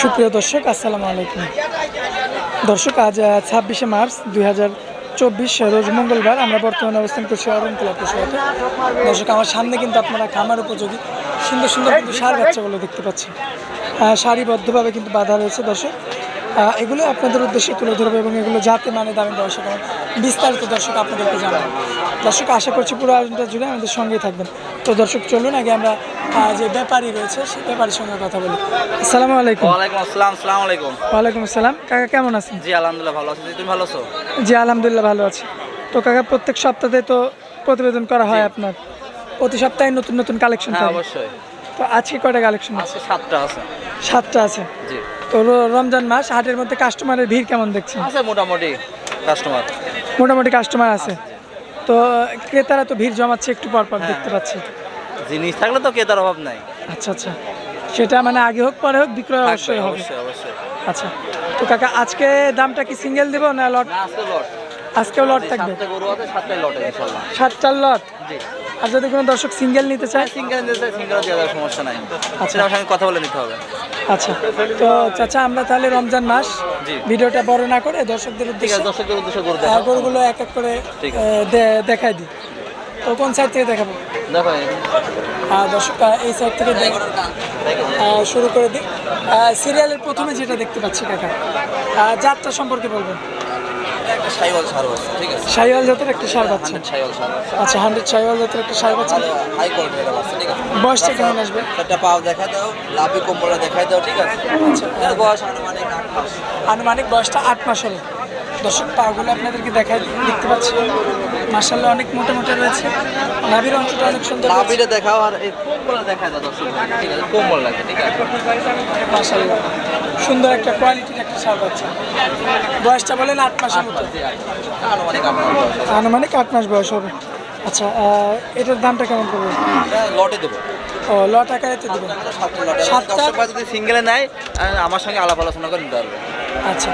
সুপ্রিয় দর্শক আসসালামু আলাইকুম। দর্শক আজ ছাব্বিশে মার্চ দুই হাজার চব্বিশ রোজ মঙ্গলবার আমরা বর্তমানে অবস্থান করছি অরণতলা পশুহাটে। দর্শক আমার সামনে কিন্তু আপনারা খামার উপযোগী সুন্দর সুন্দর কিন্তু সার বাচ্চাগুলো দেখতে পাচ্ছেন আহ, সারিবদ্ধভাবে কিন্তু বাধা রয়েছে দর্শক। এগুলো আপনাদের উদ্দেশ্যে তুলে ধরবে এবং এগুলো যাতে মানে দামে দর্শক বিস্তারিত দর্শক আপনাদেরকে জানাব। দর্শক আশা করছি পুরো আয়োজনটা জুড়ে আমাদের সঙ্গেই থাকবেন। তো দর্শক চলুন আগে আমরা যে ব্যাপারী রয়েছে সেই ব্যাপারীর সঙ্গে কথা বলি। আসসালামু আলাইকুম। ওয়ালাইকুম আসসালাম আসসালামু আলাইকুম। ওয়ালাইকুম আসসালাম। কাকা কেমন আছেন? জি আলহামদুলিল্লাহ ভালো আছি। তুমি ভালো আছো? জি আলহামদুলিল্লাহ ভালো আছি। তো কাকা প্রত্যেক সপ্তাহে তো প্রতিবেদন করা হয় আপনার। প্রতি সপ্তাহে নতুন নতুন কালেকশন হ্যাঁ অবশ্যই। তো আজকে কয়টা কালেকশন আছে? সাতটা আছে। সাতটা আছে। জি। তো রমজান মাস হাটের মধ্যে কাস্টমারের ভিড় কেমন দেখছেন? আছে মোটামুটি কাস্টমার মোটামুটি কাস্টমার আছে। তো ক্রেতারা তো ভিড় জমাচ্ছে একটু পর পর দেখতে পাচ্ছি। জিনিস থাকলে তো ক্রেতার অভাব নাই। আচ্ছা আচ্ছা। সেটা মানে আগে হোক পরে হোক বিক্রয় অবশ্যই হবে। আচ্ছা। তো কাকা আজকে দামটা কি সিঙ্গেল দেবো না লট আজকেও লট থাকবে? সাতটা লটে আর যদি কোনো দর্শক সিঙ্গেল নিতে চায়? সিঙ্গেল নিতে সিঙ্গেল দেওয়া যাবে সমস্যা নাই। আচ্ছা। কথা বলে নিতে হবে। আচ্ছা তো চাচা আমরা তাহলে রমজান মাস ভিডিওটা বড় না করে দর্শকদের উদ্দেশ্যে দর্শকদের উদ্দেশ্যে গরু গরুগুলো এক এক করে দেখাই দিই। তো কোন সাইড থেকে দেখাবো? দেখো দর্শক এই সাইড থেকে শুরু করে দিই। সিরিয়ালের প্রথমে যেটা দেখতে পাচ্ছি কাকা যাত্রা সম্পর্কে বলবেন। সাইওয়াল সাইওয়াল জাতের একটা সার বাচ্চা। আচ্ছা হান্ড্রেড সাইওয়াল জাতের একটা সার বাচ্চা? হাই কোয়ালিটির আছে ঠিক আছে? বয়সটা কেমন আসবে? একটা পাও দেখা দাও লাভি কোম্পানি দেখাই দাও ঠিক আছে? আচ্ছা। বয়স আনুমানিক আট মাস। আনুমানিক বয়সটা আট মাস হলো। দর্শক পাগুলো আপনাদেরকে দেখাই দেখতে পাচ্ছি। মার্শাল্লাহ অনেক মোটা মোটা রয়েছে। নাভির অংশটা অনেক সুন্দর। লাভিটা দেখাও আর এই কম্বলটা দেখা দাও দর্শক ঠিক আছে? কম্বল লাগে ঠিক আছে? মার্শাল্লাহ সুন্দর একটা কোয়ালিটির একটা সার বাচ্চা বয়সটা বলেন আট মাসের মতো। আনুমানিক আট মাস বয়স হবে। আচ্ছা এটার দামটা কেমন পড়বে? লটে দেবো। ও লট আকারে তো দেবেন। সাতটা যদি সিঙ্গেলে নেয় আমার সঙ্গে আলাপ আলোচনা করে নিতে পারবে। আচ্ছা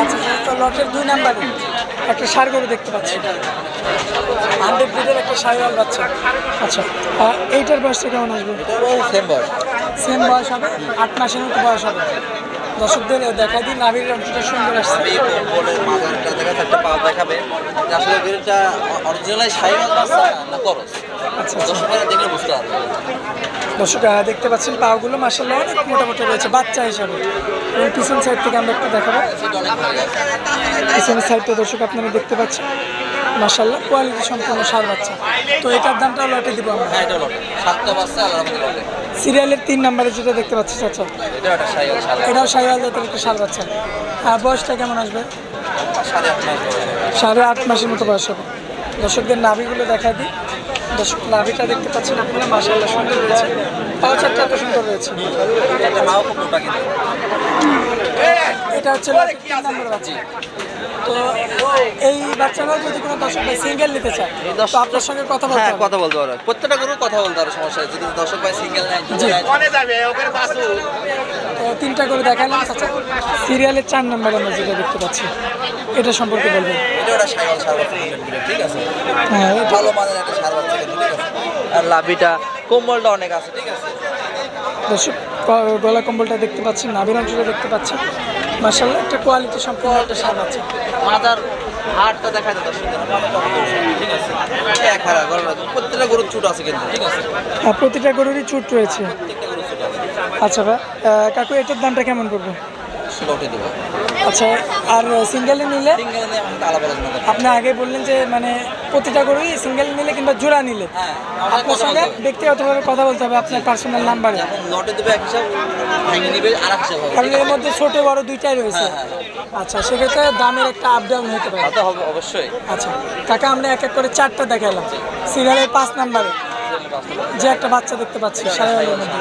আচ্ছা তো লটের দুই নাম্বারে একটা সার গরু দেখতে পাচ্ছি। হান্ড্রেড ব্রিডের একটা সাইওয়াল বাচ্চা আচ্ছা এইটার বয়সটা কেমন আসবে? সেম বয়স। সেম বয়স হবে আট মাসের মতো বয়স হবে। দর্শকদের দেখা দিন নাভির অংশটা সুন্দর আসছে। মাথাটা দেখা একটা পাও দেখাবে। আসলে গরুটা অরিজিনাল সাইওয়াল বাচ্চা না করস আচ্ছা আচ্ছা। দেখলে বুঝতে পারবে। দর্শক দেখতে পাচ্ছেন পাগুলো মাসাল্লাহ অনেক মোটামুটি রয়েছে বাচ্চা হিসাবে। এবং পিছন সাইড থেকে আমরা একটু দেখাবো। পিছনের সাইডটা দর্শক আপনারা দেখতে পাচ্ছেন। মাসাল্লাহ কোয়ালিটি সম্পূর্ণ সার বাচ্চা। তো এটার দামটাও লটে দিব আমরা। হ্যাঁ এটা লটে। সাতটা বাচ্চা লটে। সিরিয়ালের তিন নাম্বারে যেটা দেখতে পাচ্ছি চাচা। এটা একটা সাইওয়াল সাড়ে এটাও সাইওয়াল জাতের একটা সার বাচ্চা। আর বয়সটা কেমন আসবে? সাড়ে আট মাসের মতো বয়স হবে। দর্শকদের নাভিগুলো দেখা দিই। দর্শক নাভিটা দেখতে পাচ্ছেন আপনারা মাসাল্লাহ সুন্দর রয়েছে পাঁচ চারটা এত সুন্দর রয়েছে এটা হচ্ছে নম্বর বাচ্চা। তো এই বাচ্চারাও যদি কোনো দর্শক ভাই সিঙ্গেল নিতে চায় তো আপনার সঙ্গে কথা বলতে হ্যাঁ কথা বলতে পারো প্রত্যেকটা গরু কথা বলতে পারো সমস্যা। যদি দর্শক ভাই সিঙ্গেল নেয় জি। নেয়, তো তিনটা করে দেখালাম আচ্ছা সিরিয়ালের চার নম্বর আমরা যেটা দেখতে পাচ্ছি এটা সম্পর্কে বলবেন। এটা ওটা ঠিক আছে? হ্যাঁ ভালো মানের একটা সার বাচ্চা ঠিক আছে? লাভিটা কম্বলটা অনেক আছে ঠিক আছে? দর্শক গলা কম্বলটা দেখতে পাচ্ছেন নাভির অংশটা দেখতে পাচ্ছেন। মার্শাল্লাহ একটা কোয়ালিটি সম্পূর্ণ একটা সার বাচ্চা মাথার হাড়টা দেখা যায় ঠিক আছে? এক হারা প্রত্যেকটা গরুর ছুট আছে কিন্তু ঠিক আছে? আর প্রতিটা গরুরই চুট রয়েছে। আছে। আচ্ছা ভাই কাকু এটার দামটা কেমন পড়বে? আচ্ছা আর সিঙ্গেলে নিলে? আপনি আগে বললেন যে মানে প্রতিটা গরুই সিঙ্গেল নিলে কিংবা জোড়া নিলে। হ্যাঁ আপনার সঙ্গে ব্যক্তিগতভাবে কথা বলতে হবে আপনার পার্সোনাল নাম্বারে এখন লটে দেবে এক হিসাব ভেঙে নিবে আর হিসাব কারণ এর মধ্যে ছোট বড় দুইটাই রয়েছে। হ্যাঁ, হ্যাঁ, আচ্ছা সেক্ষেত্রে দামের একটা আপ ডাউন হতে পারে। তা হবে অবশ্যই। আচ্ছা কাকা আমরা এক এক করে চারটা দেখালাম। সিরিয়ালের পাঁচ নাম্বারে যে একটা বাচ্চা দেখতে পাচ্ছি সাহেওয়ালের মধ্যে।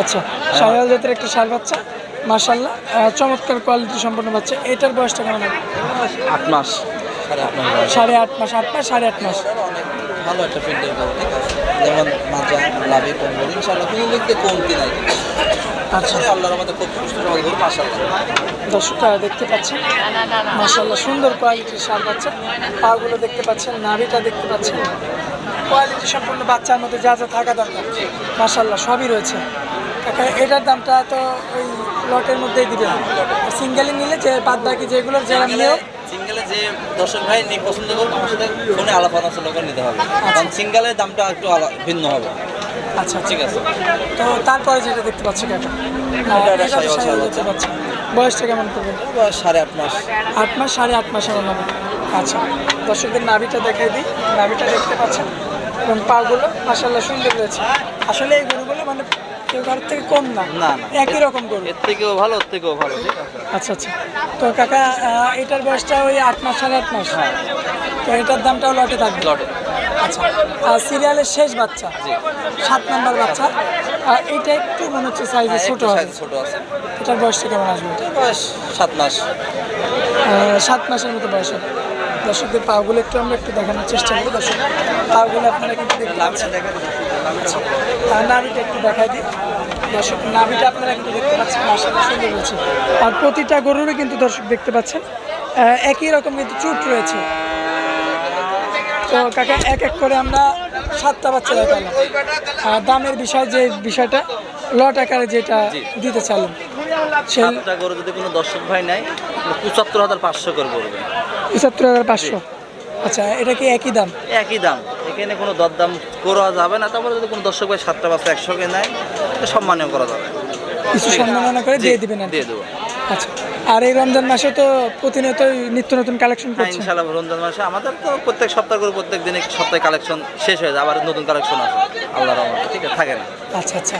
আচ্ছা সাহেওয়াল জাতের একটা সার বাচ্চা মার্শাল্লাহ চমৎকার কোয়ালিটি সম্পন্ন বাচ্চা। এটার বয়সটা কেমন আট মাস। সাড়ে আট মাস আট মাস সাড়ে আট মাস। ভালো একটা ফিল্টার করব ঠিক আছে? যেমন মাজা লাভি কম্বল ইনশাল্লাহ কোনো লিখতে কমতি নাই। আচ্ছা। গরু মাসাল্লাহ দর্শকরা দেখতে পাচ্ছেন? মার্শাল্লাহ সুন্দর কোয়ালিটির সার বাচ্চা পাগুলো দেখতে পাচ্ছেন নাভিটা দেখতে পাচ্ছেন। কোয়ালিটি সম্পূর্ণ বাচ্চার মধ্যে যা যা থাকা দরকার। মার্শাল্লাহ সবই রয়েছে। এটার দামটা তো ওই লটের মধ্যেই দিবেন। সিঙ্গেলি নিলে যে বাদ বাকি যেগুলো যারা নিয়েও যে দর্শক ভাই নিয়ে পছন্দ করবে আমার সাথে ফোনে আলাপ আলোচনা করে নিতে হবে। কারণ সিঙ্গেলের দামটা একটু ভিন্ন হবে। আচ্ছা ঠিক আছে। তো তারপরে যেটা দেখতে পাচ্ছি কাকা বয়সটা কেমন করবেন? এবার সাড়ে আট মাস। আট মাস সাড়ে আট মাসের হবে আচ্ছা। দর্শকদের নাভিটা দেখাই দিই। নাভিটা দেখতে পাচ্ছেন? এবং পাগুলো মাসাল্লাহ সুন্দর রয়েছে। আসলে এই গরুগুলো মানে কেউ কারোর থেকে কম না। না, না। একই রকম গরু। এর থেকেও ভালো ওর থেকেও ভালো ঠিক আছে? আচ্ছা আচ্ছা। তো কাকা এটার বয়সটা ওই আট মাস সাড়ে আট মাস। হ্যাঁ। তো এটার দামটাও লটে থাকবে? লটে। আচ্ছা। আর সিরিয়ালের শেষ বাচ্চা? সাত নাম্বার বাচ্চা। আর এটা একটু মনে হচ্ছে সাইজে হ্যাঁ, ছোট size ছোট আছে। এটার বয়সটা কেমন আসবে? বয়স সাত মাস। সাত মাসের মতো বয়স হবে। দর্শকদের পাগুলো একটু আমরা একটু দেখানোর চেষ্টা করি দর্শক পাগুলো আপনারা কিন্তু দেখতে নাভিটা একটু দেখাই দিই। দর্শক নাভিটা আপনারা কিন্তু দেখতে পাচ্ছেন মাসাটা সুন্দর রয়েছে আর প্রতিটা গরুরই কিন্তু দর্শক দেখতে পাচ্ছেন একই রকম কিন্তু চুট রয়েছে। তো কাকা এক এক করে আমরা সাতটা বাচ্চা দেখালাম। আর দামের বিষয় যে বিষয়টা লট আকারে যেটা দিতে চাইলেন সে সাতটা গরু যদি কোনো দর্শক ভাই নেয় পঁচাত্তর হাজার পাঁচশো করে পড়বে পঁচাত্তর হাজার পাঁচশো। আচ্ছা এটা কি একই দাম? একই দাম। এখানে কোনো দরদাম করা যাবে না। তারপরে যদি কোনো দর্শক ভাই সাতটা বাচ্চা একসঙ্গে নেয় তো সম্মানীয় করা যাবে। কিছু সম্মাননা করে দিয়ে দিবেন আর কি। দিয়ে দেবো। আচ্ছা আর এই রমজান মাসে তো প্রতিনিয়ত নিত্য নতুন কালেকশন হ্যাঁ করছেন? ইনশাল্লাহ রমজান মাসে আমাদের তো প্রত্যেক সপ্তাহ করে প্রত্যেক দিনে সপ্তাহে কালেকশন শেষ হয়ে যায় আবার নতুন কালেকশন আছে। আল্লাহ রহমতে ঠিক আছে থাকে না। আচ্ছা আচ্ছা।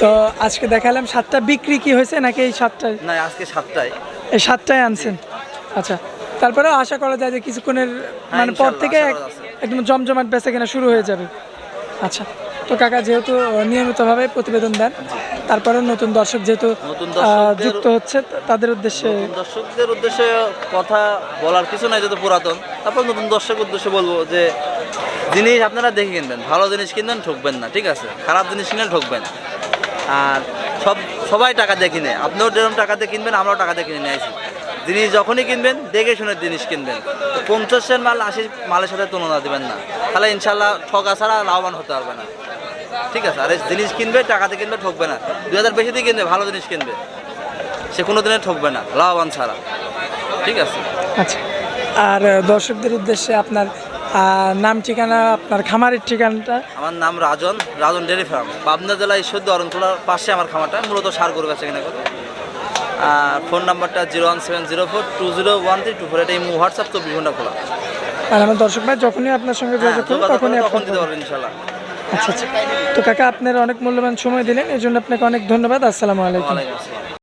তো আজকে দেখালাম সাতটা বিক্রি কি হয়েছে নাকি এই সাতটায়? না আজকে সাতটায়। এই সাতটায় আনছেন। আচ্ছা তারপরেও আশা করা যায় যে কিছুক্ষণের মানে পর থেকে একদম জমজমাট বেচা কেনা শুরু হয়ে যাবে। আচ্ছা তো কাকা যেহেতু নিয়মিতভাবে প্রতিবেদন দেন তারপরে নতুন দর্শক যেহেতু যুক্ত হচ্ছে তাদের উদ্দেশ্যে দর্শকদের উদ্দেশ্যে কথা বলার কিছু নাই যত পুরাতন। তারপর নতুন দর্শক উদ্দেশ্যে বলব যে জিনিস আপনারা দেখে কিনবেন ভালো জিনিস কিনবেন ঠকবেন না ঠিক আছে? খারাপ জিনিস কিনলে ঠকবেন আর সব সবাই টাকা দিয়ে কিনে। আপনিও যেরকম টাকা দিয়ে কিনবেন আমরাও টাকা দিয়ে কিনে নিয়ে আসি। জিনিস যখনই কিনবেন দেখে শুনে জিনিস কিনবেন। পঞ্চাশের মাল আশি মালের সাথে তুলনা দেবেন না। তাহলে ইনশাল্লাহ ঠকা ছাড়া লাভবান হতে পারবে না। ঠিক আছে? আর জিনিস কিনবে টাকাতে কিনবে ঠকবে না। দু হাজার বেশি দিয়ে কিনবে ভালো জিনিস কিনবে। সে কোনো দিনে ঠকবে না লাভবান ছাড়া। ঠিক আছে? আচ্ছা। আর দর্শকদের উদ্দেশ্যে আপনার নাম ঠিকানা আপনার খামারের ঠিকানাটা? আমার নাম রাজন রাজন ডেরি ফার্ম। পাবনা জেলা ঈশ্বরদী অরণতলার পাশে আমার খামারটা মূলত সার গরু করে। আর ফোন নাম্বারটা zero one seven zero four two zero one three two four. এটা এই হোয়াটসঅ্যাপ চব্বিশ ঘণ্টা খোলা। আর আমার দর্শক ভাই যখনই আপনার সঙ্গে হ্যাঁ, যোগাযোগ করব তখনই দিতে পারবেন ইনশাল্লাহ। আচ্ছা আচ্ছা। তো কাকা আপনার অনেক মূল্যবান সময় দিলেন এই জন্য আপনাকে অনেক ধন্যবাদ। আসসালামু আলাইকুম।